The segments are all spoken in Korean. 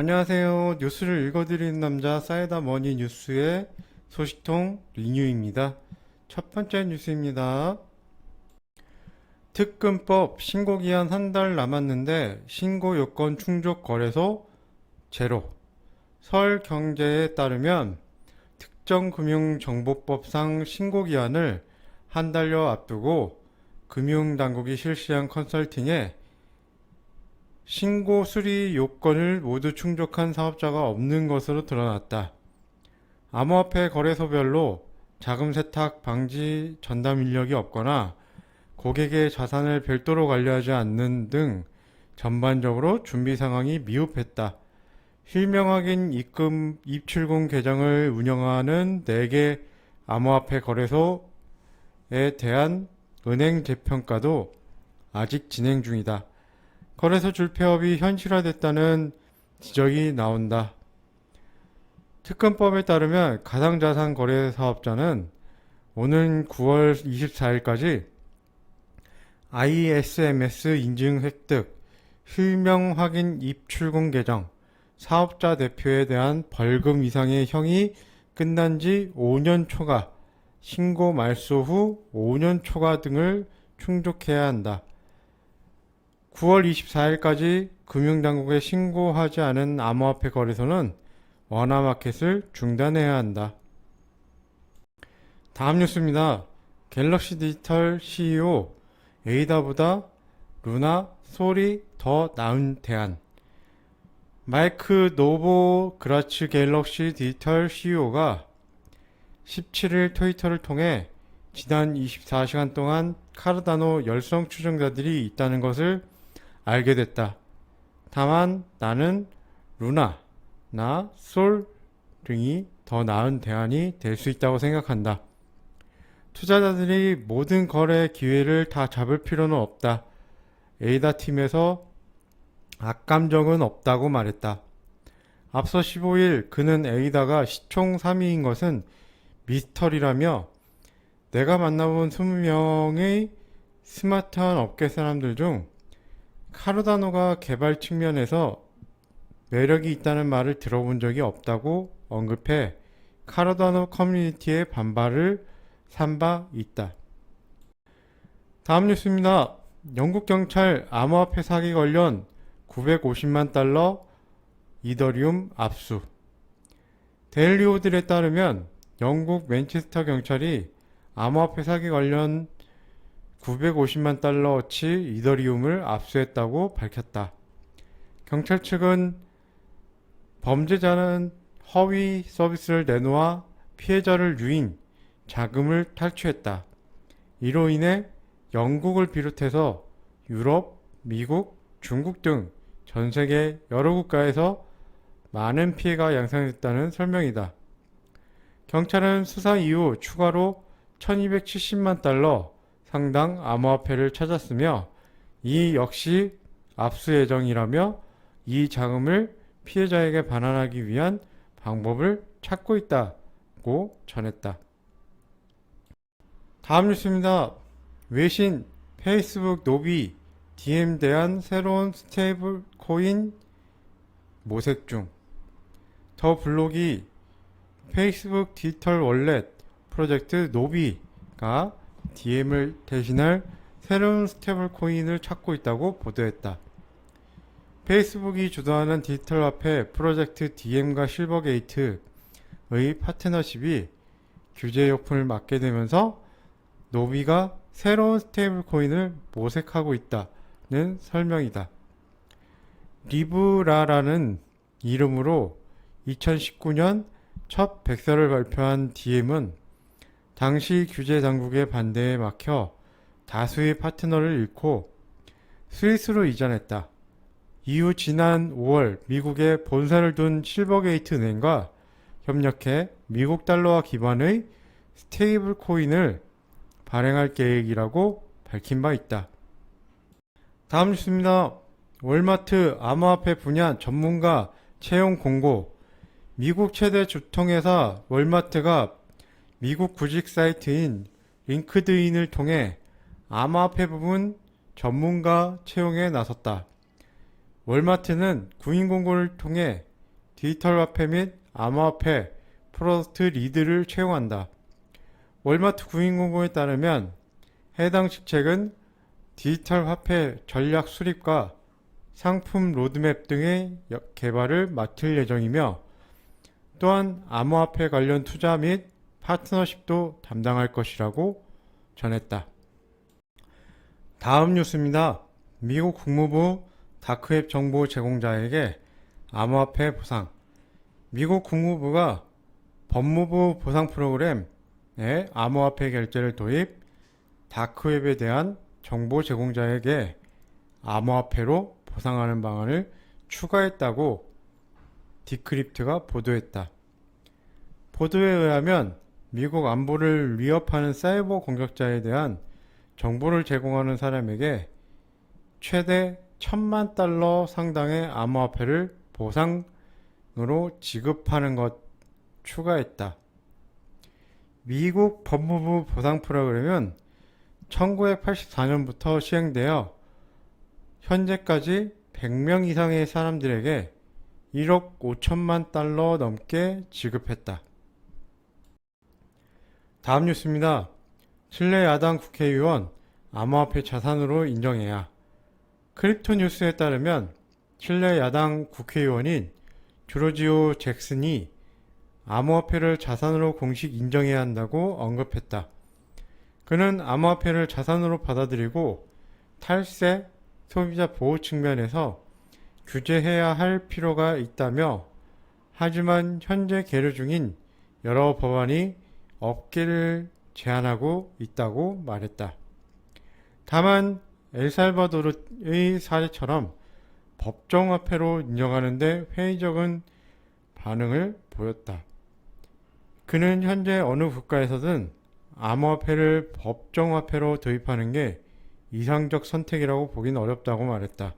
안녕하세요. 뉴스를 읽어드리는 남자 사이다 머니 뉴스의 소식통 리뉴입니다. 첫 번째 뉴스입니다. 특근법 신고 기한 한 달 남았는데 신고 요건 충족 거래소 제로. 서울경제에 따르면 특정 금융정보법상 신고 기한을 한 달여 앞두고 금융당국이 실시한 컨설팅에 신고 수리 요건을 모두 충족한 사업자가 없는 것으로 드러났다. 암호화폐 거래소별로 자금 세탁 방지 전담 인력이 없거나 고객의 자산을 별도로 관리하지 않는 등 전반적으로 준비 상황이 미흡했다. 실명 확인 입금 입출금 계정을 운영하는 4개 암호화폐 거래소에 대한 은행 재평가도 아직 진행 중이다. 거래소 줄폐업이 현실화됐다는 지적이 나온다. 특검법에 따르면 가상자산 거래 사업자는 오는 9월 24일까지 ISMS 인증 획득, 실명 확인 입출금 계정, 사업자 대표에 대한 벌금 이상의 형이 끝난 지 5년 초과, 신고 말소 후 5년 초과 등을 충족해야 한다. 9월 24일까지 금융당국에 신고하지 않은 암호화폐 거래소는 원화마켓을 중단해야 한다. 다음 뉴스입니다. 갤럭시 디지털 CEO 에이다보다 루나 솔이 더 나은 대안. 마이크 노보 그라츠 갤럭시 디지털 CEO가 17일 트위터를 통해 지난 24시간 동안 카르다노 열성 추종자들이 있다는 것을 알게 됐다. 다만 나는 루나, 나, 솔 등이 더 나은 대안이 될 수 있다고 생각한다. 투자자들이 모든 거래 기회를 다 잡을 필요는 없다. 에이다 팀에서 악감정은 없다고 말했다. 앞서 15일 그는 에이다가 시총 3위인 것은 미스터리라며 내가 만나본 20명의 스마트한 업계 사람들 중 카르다노가 개발 측면에서 매력이 있다는 말을 들어본 적이 없다고 언급해 카르다노 커뮤니티의 반발을 산 바 있다. 다음 뉴스입니다. 영국 경찰 암호화폐 사기 관련 950만 달러 이더리움 압수. 데일리오들에 따르면 영국 맨체스터 경찰이 암호화폐 사기 관련 950만 달러어치 이더리움을 압수했다고 밝혔다. 경찰 측은 범죄자는 허위 서비스를 내놓아 피해자를 유인, 자금을 탈취했다. 이로 인해 영국을 비롯해서 유럽, 미국, 중국 등 전 세계 여러 국가에서 많은 피해가 양상됐다는 설명이다. 경찰은 수사 이후 추가로 1270만 달러 상당 암호화폐를 찾았으며 이 역시 압수 예정이라며 이 자금을 피해자에게 반환하기 위한 방법을 찾고 있다고 전했다. 다음 뉴스입니다. 외신, 페이스북 노비, DM 대한 새로운 스테이블 코인 모색 중. 더 블록이 페이스북 디지털 월렛 프로젝트 노비가 DM을 대신할 새로운 스테이블 코인을 찾고 있다고 보도했다. 페이스북이 주도하는 디지털 화폐 프로젝트 DM과 실버게이트의 파트너십이 규제 요품을 맞게 되면서 노비가 새로운 스테이블 코인을 모색하고 있다는 설명이다. 리브라라는 이름으로 2019년 첫 백서를 발표한 DM은 당시 규제 당국의 반대에 막혀 다수의 파트너를 잃고 스위스로 이전했다. 이후 지난 5월 미국에 본사를 둔 실버게이트 은행과 협력해 미국 달러와 기반의 스테이블 코인을 발행할 계획이라고 밝힌 바 있다. 다음 뉴스입니다. 월마트 암호화폐 분야 전문가 채용 공고 미국 최대 주통회사 월마트가 미국 구직 사이트인 링크드인을 통해 암호화폐 부분 전문가 채용에 나섰다. 월마트는 구인 공고를 통해 디지털 화폐 및 암호화폐 프로덕트 리드를 채용한다. 월마트 구인 공고에 따르면 해당 직책은 디지털 화폐 전략 수립과 상품 로드맵 등의 여- 개발을 맡을 예정이며 또한 암호화폐 관련 투자 및 파트너십도 담당할 것이라고 전했다. 다음 뉴스입니다. 미국 국무부 다크웹 정보 제공자에게 암호화폐 보상. 미국 국무부가 법무부 보상 프로그램에 암호화폐 결제를 도입, 다크웹에 대한 정보 제공자에게 암호화폐로 보상하는 방안을 추가했다고 디크립트가 보도했다. 보도에 의하면 미국 안보를 위협하는 사이버 공격자에 대한 정보를 제공하는 사람에게 최대 천만 달러 상당의 암호화폐를 보상으로 지급하는 것 추가했다. 미국 법무부 보상 프로그램은 1984년부터 시행되어 현재까지 100명 이상의 사람들에게 1억 5천만 달러 넘게 지급했다. 다음 뉴스입니다. 칠레 야당 국회의원 암호화폐 자산으로 인정해야. 크립토 뉴스에 따르면 칠레 야당 국회의원인 조르지오 잭슨이 암호화폐를 자산으로 공식 인정해야 한다고 언급했다. 그는 암호화폐를 자산으로 받아들이고 탈세, 소비자 보호 측면에서 규제해야 할 필요가 있다며 하지만 현재 계류 중인 여러 법안이 업계를 제한하고 있다고 말했다. 다만 엘살바도르의 사례처럼 법정화폐로 인정하는데 회의적인 반응을 보였다. 그는 현재 어느 국가에서든 암호화폐를 법정화폐로 도입하는 게 이상적 선택이라고 보긴 어렵다고 말했다.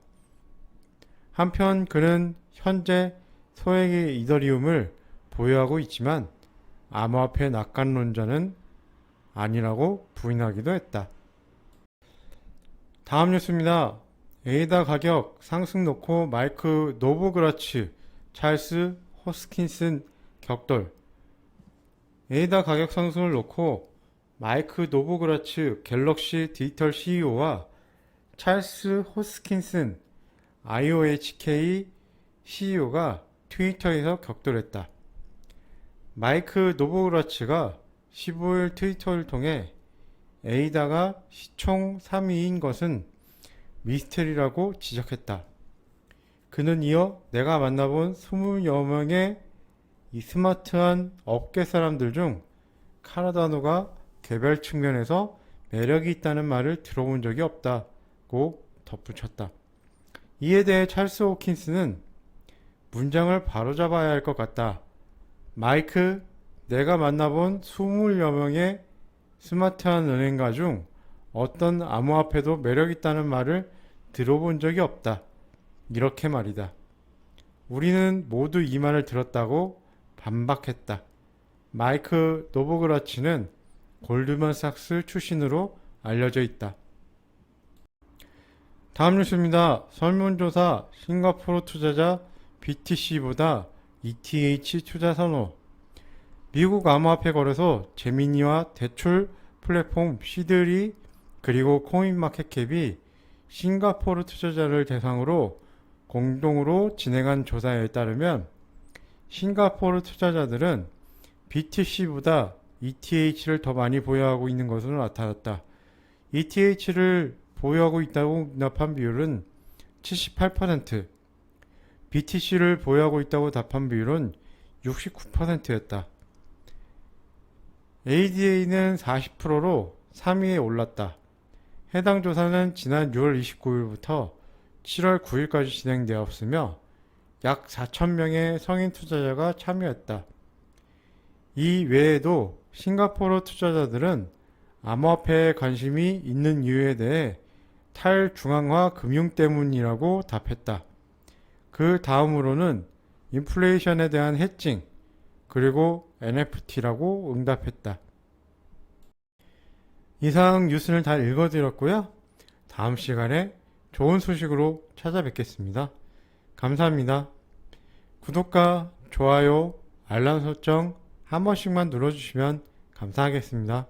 한편 그는 현재 소액의 이더리움을 보유하고 있지만 암호화폐 낙관론자는 아니라고 부인하기도 했다. 다음 뉴스입니다. 에이다 가격 상승 놓고 마이크 노보그라츠, 찰스 호스킨슨 격돌. 에이다 가격 상승을 놓고 마이크 노보그라츠 갤럭시 디지털 CEO와 찰스 호스킨슨 IOHK CEO가 트위터에서 격돌했다. 마이크 노보그라츠가 15일 트위터를 통해 에이다가 시총 3위인 것은 미스테리라고 지적했다. 그는 이어 내가 만나본 20여 명의 이 스마트한 업계 사람들 중 카라다노가 개별 측면에서 매력이 있다는 말을 들어본 적이 없다고 덧붙였다. 이에 대해 찰스 호킨스는 문장을 바로잡아야 할 것 같다. 마이크, 내가 만나본 20여 명의 스마트한 은행가 중 어떤 암호화폐도 매력 있다는 말을 들어본 적이 없다. 이렇게 말이다. 우리는 모두 이 말을 들었다고 반박했다. 마이크 노보그라치는 골드만삭스 출신으로 알려져 있다. 다음 뉴스입니다. 설문조사 싱가포르 투자자 BTC보다 ETH 투자 선호. 미국 암호화폐 거래소 제미니와 대출 플랫폼 시드리 그리고 코인마켓캡이 싱가포르 투자자를 대상으로 공동으로 진행한 조사에 따르면 싱가포르 투자자들은 BTC보다 ETH를 더 많이 보유하고 있는 것으로 나타났다. ETH를 보유하고 있다고 응답한 비율은 78%, BTC를 보유하고 있다고 답한 비율은 69%였다. ADA는 40%로 3위에 올랐다. 해당 조사는 지난 6월 29일부터 7월 9일까지 진행되었으며 약 4,000명의 성인 투자자가 참여했다. 이 외에도 싱가포르 투자자들은 암호화폐에 관심이 있는 이유에 대해 탈중앙화 금융 때문이라고 답했다. 그 다음으로는 인플레이션에 대한 해칭, 그리고 NFT라고 응답했다. 이상 뉴스를 다 읽어드렸고요. 다음 시간에 좋은 소식으로 찾아뵙겠습니다. 감사합니다. 구독과 좋아요, 알람 설정 한 번씩만 눌러주시면 감사하겠습니다.